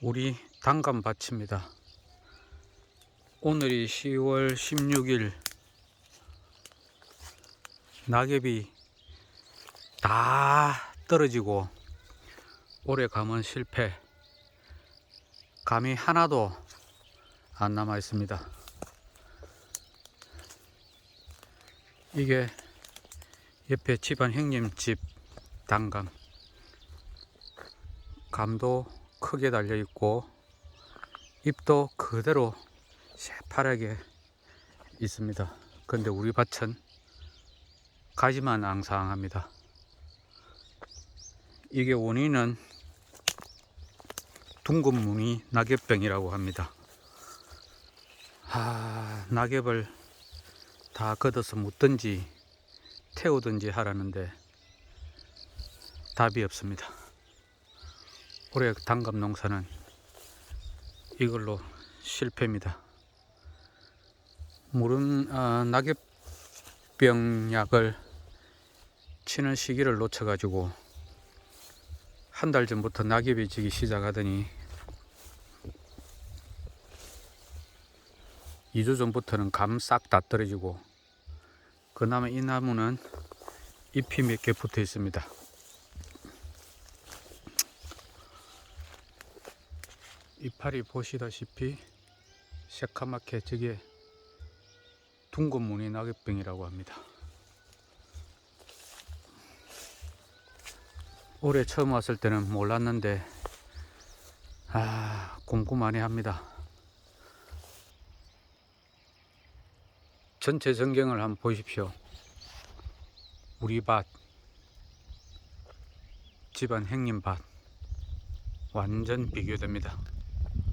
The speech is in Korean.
우리 단감밭입니다. 오늘이 10월 16일 낙엽이 다 떨어지고 올해 감은 실패 감이 하나도 안 남아 있습니다. 이게 옆에 집안 형님 집 단감 감도 크게 달려 있고 잎도 그대로 새파랗게 있습니다. 근데 우리 밭은 가지만 앙상합니다. 이게 원인은 둥근 무늬 낙엽병이라고 합니다. 아, 낙엽을 다 걷어서 묻든지 태우든지 하라는데 답이 없습니다. 올해 단감 농사는 이걸로 실패입니다. 물은 아, 낙엽병 약을 치는 시기를 놓쳐가지고 한 달 전부터 낙엽이 지기 시작하더니 2주 전부터는 감 싹 다 떨어지고 그나마 이 나무는 잎이 몇 개 붙어 있습니다. 이파리 보시다시피 새카맣게 저게 둥근 무늬 낙엽병이라고 합니다. 올해 처음 왔을 때는 몰랐는데 아 궁금하네 합니다. 전체 전경을 한번 보십시오. 우리 밭, 집안 형님 밭 완전 비교됩니다.